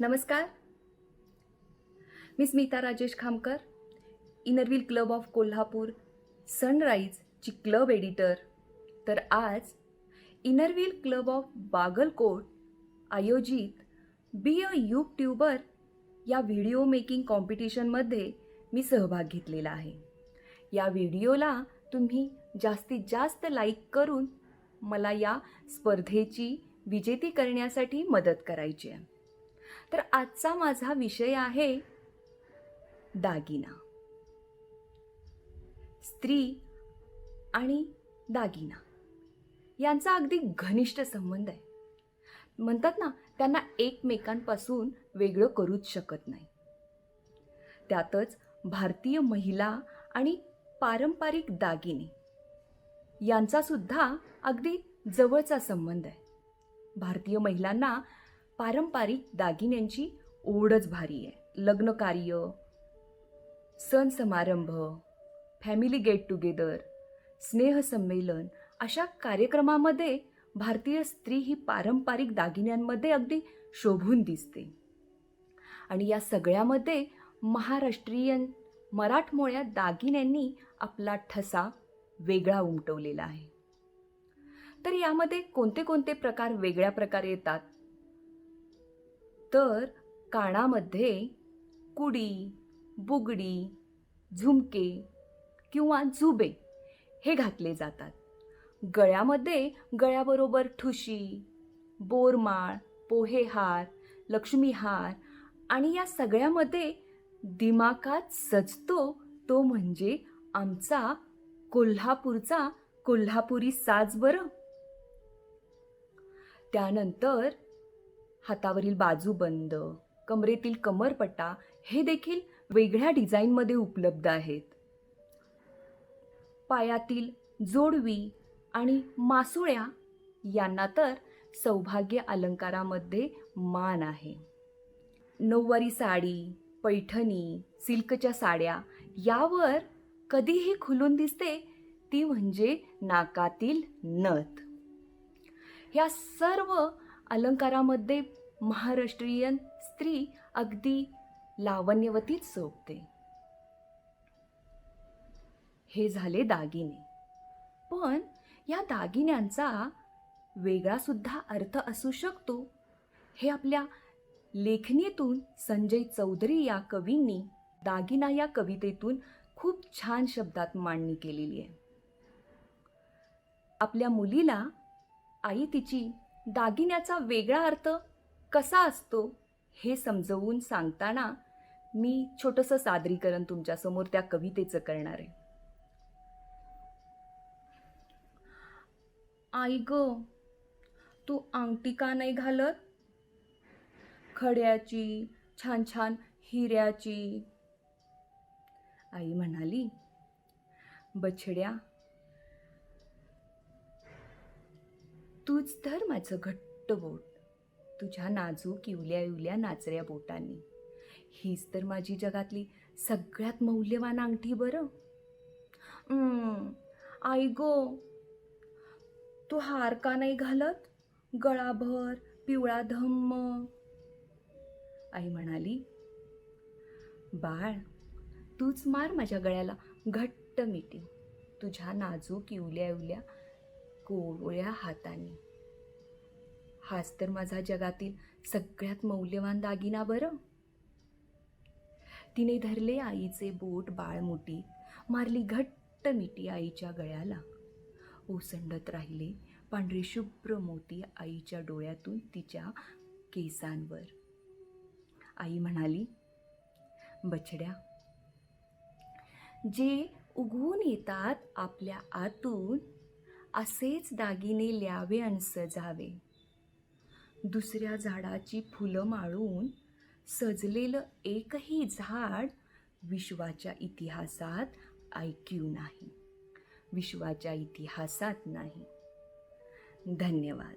नमस्कार. मी Smita Rajesh Khamkar Inner Wheel club of Kolhapur सनराईजची club editor तर आज Inner Wheel club of Bagalkot आयोजित be a YouTuber या video making कॉम्पिटिशनमध्ये मी सहभाग घेतलेला आहे. या व्हिडिओला तुम्ही जास्तीत जास्त लाईक करून मला या स्पर्धेची विजेती करण्यासाठी मदत करायची आहे. तर आजचा माझा विषय आहे दागिना. स्त्री आणि दागिना. यांचा अगदी घनिष्ठ संबंध आहे. म्हणतात ना त्यांना एकमेकांपासून वेगळं करूच शकत नाही. त्यातच भारतीय महिला आणि पारंपरिक दागिने यांचा सुद्धा अगदी जवळचा संबंध आहे. भारतीय महिलांना पारंपरिक दागिन्यांची ओढच भारी आहे. लग्नकार्य सण समारंभ फॅमिली गेट टुगेदर स्नेहसंमेलन अशा कार्यक्रमामध्ये भारतीय स्त्री ही पारंपरिक दागिन्यांमध्ये अगदी शोभून दिसते. आणि या सगळ्यामध्ये महाराष्ट्रीयन मराठमोळ्या दागिन्यांनी आपला ठसा वेगळा उमटवलेला आहे. तर यामध्ये कोणते कोणते प्रकार वेगळ्या प्रकारे येतात? तर कानामध्ये कुडी बुगडी झुमके किंवा झुबे हे घातले जातात. गळ्यामध्ये गळ्याबरोबर ठुशी बोरमाळ पोहेहार लक्ष्मीहार आणि या सगळ्यामध्ये दिमाकात सजतो तो म्हणजे आमचा कोल्हापूरचा कोल्हापुरी साज बरं. त्यानंतर हातावरील बाजूबंद कमरेतील कमरपट्टा हे देखील वेगळ्या डिझाईनमध्ये उपलब्ध आहेत. पायातील जोडवी आणि मासुळ्या यांना तर सौभाग्य अलंकारामध्ये मान आहे. नऊवारी साडी पैठणी सिल्कच्या साड्या यावर कधीही खुलून दिसते ती म्हणजे नाकातील नथ. या सर्व अलंकारामध्ये महाराष्ट्रीयन स्त्री अगदी लावण्यवतीच सोबते. हे झाले दागिने. पण या दागिन्यांचा वेगळा सुद्धा अर्थ असू शकतो. हे आपल्या लेखणीतून संजय चौधरी या कवींनी दागिना या कवितेतून खूप छान शब्दात मांडणी केलेली आहे. आपल्या मुलीला आई तिची दागिन्याचा वेगळा अर्थ कसा असतो हे समजवून सांगताना मी छोटंसं सादरीकरण तुमच्यासमोर त्या कवितेचं करणार आहे. आई ग तू अंगठी का नाही घालत? खड्याची छान छान हिऱ्याची. आई म्हणाली बछड्या तूच तर माझं घट्ट बोट. तुझ्या नाजूक इवल्या इवल्या नाचऱ्या बोटांनी. हीच तर माझी जगातली सगळ्यात मौल्यवान अंगठी बरं. आई गो. तू हार का नाही घालत? गळाभर पिवळा धम्म. आई म्हणाली बाळ तूच मार माझ्या गळ्याला घट्ट मिटी तुझ्या नाजूक इवल्या इवल्या कोवळ्या हाताने. हाच तर माझा जगातील सगळ्यात मौल्यवान दागिना बरं. तिने धरले आईचे बोट बाळमुठी मारली घट्ट मिठी आईच्या गळ्याला. ओसंडत राहिले पांढरे शुभ्र मोती आईच्या डोळ्यातून तिच्या केसांवर. आई म्हणाली बछड्या जे उगवून येतात आपल्या आतून असेच दागिने ल्यावे आणि सजावे. दुसऱ्या झाडाची फुलं माळून सजलेलं एकही झाड विश्वाच्या इतिहासात ऐक्यू नाही. विश्वाच्या इतिहासात नाही. धन्यवाद.